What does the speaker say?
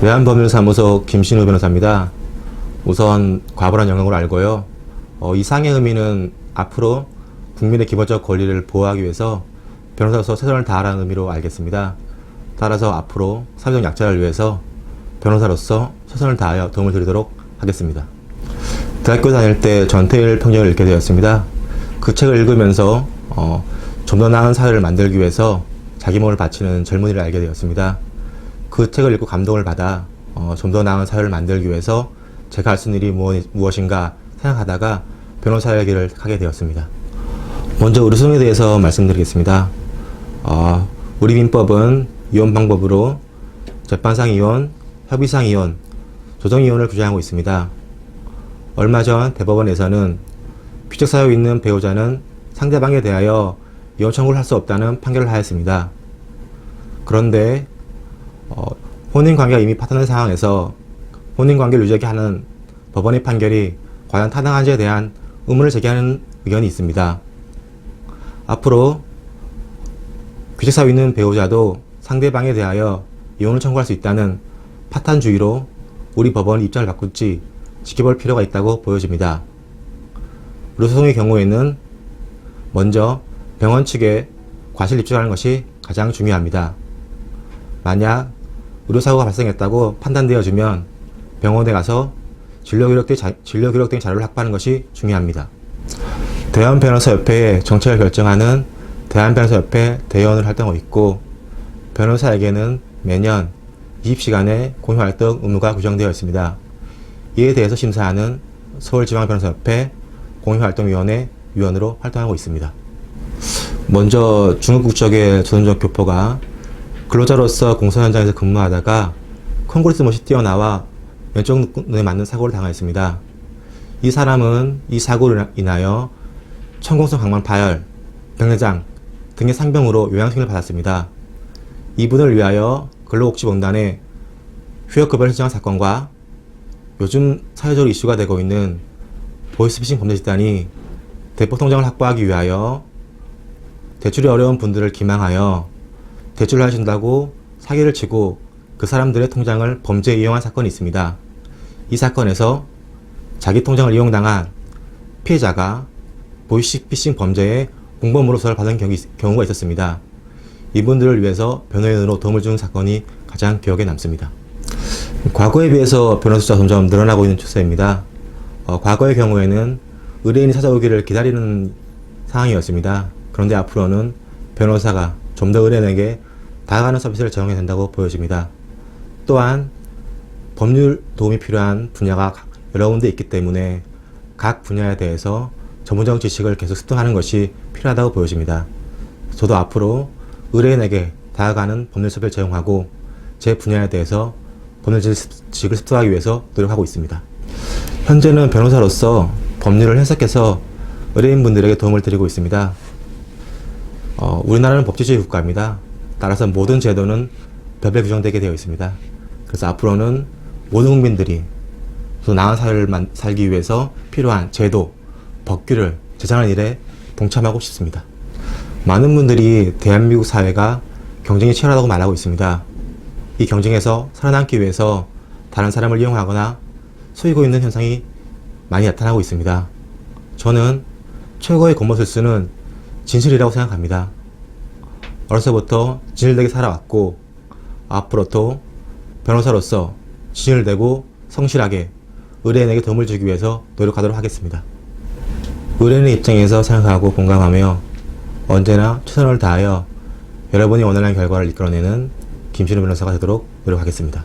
외환법률사무소 김신우 변호사입니다. 우선 과분한 영역을 알고요. 어, 이 상의 의미는 앞으로 국민의 기본적 권리를 보호하기 위해서 변호사로서 최선을 다하라는 의미로 알겠습니다. 따라서 앞으로 사회적 약자를 위해서 변호사로서 최선을 다하여 도움을 드리도록 하겠습니다. 대학교 다닐 때 전태일 평정을 읽게 되었습니다. 그 책을 읽으면서 어, 좀 더 나은 사회를 만들기 위해서 자기 몸을 바치는 젊은이를 알게 되었습니다. 그 책을 읽고 감동을 받아 어, 좀 더 나은 사회를 만들기 위해서 제가 할 수 있는 일이 무엇, 무엇인가 생각하다가 변호사의 길을 하게 되었습니다. 먼저 의료소송에 대해서 말씀드리겠습니다. 어, 우리 민법은 이혼 방법으로 재판상 이혼, 협의상 이혼, 조정 이혼을 규정하고 있습니다. 얼마 전 대법원에서는 피적 사유 있는 배우자는 상대방에 대하여 이혼 청구를 할 수 없다는 판결을 하였습니다. 그런데 어, 혼인 관계가 이미 파탄된 상황에서 혼인 관계를 유지하게 하는 법원의 판결이 과연 타당한지에 대한 의문을 제기하는 의견이 있습니다. 앞으로 귀책 사유 있는 배우자도 상대방에 대하여 이혼을 청구할 수 있다는 파탄주의로 우리 법원 입장을 바꿀지 지켜볼 필요가 있다고 보여집니다. 의료소송의 경우에는 먼저 병원 측에 과실 입증하는 것이 가장 중요합니다. 만약 의료사고가 발생했다고 판단되어지면 병원에 가서 진료기록 등, 자, 진료기록 등 자료를 확보하는 것이 중요합니다. 대한변호사협회의 정책을 결정하는 대한변호사협회 대의원을 활동하고 있고 변호사에게는 매년 20시간의 공유활동 의무가 규정되어 있습니다. 이에 대해서 심사하는 서울지방변호사협회 공유활동위원회 위원으로 활동하고 있습니다. 먼저 중국 국적의 조선족 교포가 근로자로서 공사 현장에서 근무하다가 콘크리트 못이 뛰어나와 왼쪽 눈에 맞는 사고를 당하였습니다. 이 사람은 이 사고로 인하여 천공성 강만 파열, 병내장 등의 상병으로 요양식을 받았습니다. 이분을 위하여 근로복지본단의 휴역급여를 신청한 사건과 요즘 사회적으로 이슈가 되고 있는 보이스피싱 범죄 집단이 대폭 통장을 확보하기 위하여 대출이 어려운 분들을 기망하여 대출을 하신다고 사기를 치고 그 사람들의 통장을 범죄에 이용한 사건이 있습니다. 이 사건에서 자기 통장을 이용당한 피해자가 보이스피싱 범죄의 공범으로서를 받은 경우, 경우가 있었습니다. 이분들을 위해서 변호인으로 도움을 주는 사건이 가장 기억에 남습니다. 과거에 비해서 변호사 점점 늘어나고 있는 추세입니다. 어, 과거의 경우에는 의뢰인이 찾아오기를 기다리는 상황이었습니다. 그런데 앞으로는 변호사가 좀 더 의뢰인에게 다가가는 서비스를 제공해야 된다고 보여집니다. 또한 법률 도움이 필요한 분야가 여러 군데 있기 때문에 각 분야에 대해서 전문적 지식을 계속 습득하는 것이 필요하다고 보여집니다. 저도 앞으로 의뢰인에게 다가가는 법률 서비스를 제공하고 제 분야에 대해서 법률 지식을 습득하기 위해서 노력하고 있습니다. 현재는 변호사로서 법률을 해석해서 의뢰인분들에게 도움을 드리고 있습니다. 어, 우리나라는 법치주의 국가입니다. 따라서 모든 제도는 법에 규정되게 되어 있습니다. 그래서 앞으로는 모든 국민들이 더 나은 사회를 만, 살기 위해서 필요한 제도, 법규를 제정하는 일에 동참하고 싶습니다. 많은 분들이 대한민국 사회가 경쟁이 치열하다고 말하고 있습니다. 이 경쟁에서 살아남기 위해서 다른 사람을 이용하거나 속이고 있는 현상이 많이 나타나고 있습니다. 저는 최고의 권모술수는 진실이라고 생각합니다. 어려서부터 진실되게 살아왔고 앞으로도 변호사로서 진실되고 성실하게 의뢰인에게 도움을 주기 위해서 노력하도록 하겠습니다. 의뢰인의 입장에서 생각하고 공감하며 언제나 최선을 다하여 여러분이 원하는 결과를 이끌어내는 김신우 변호사가 되도록 노력하겠습니다.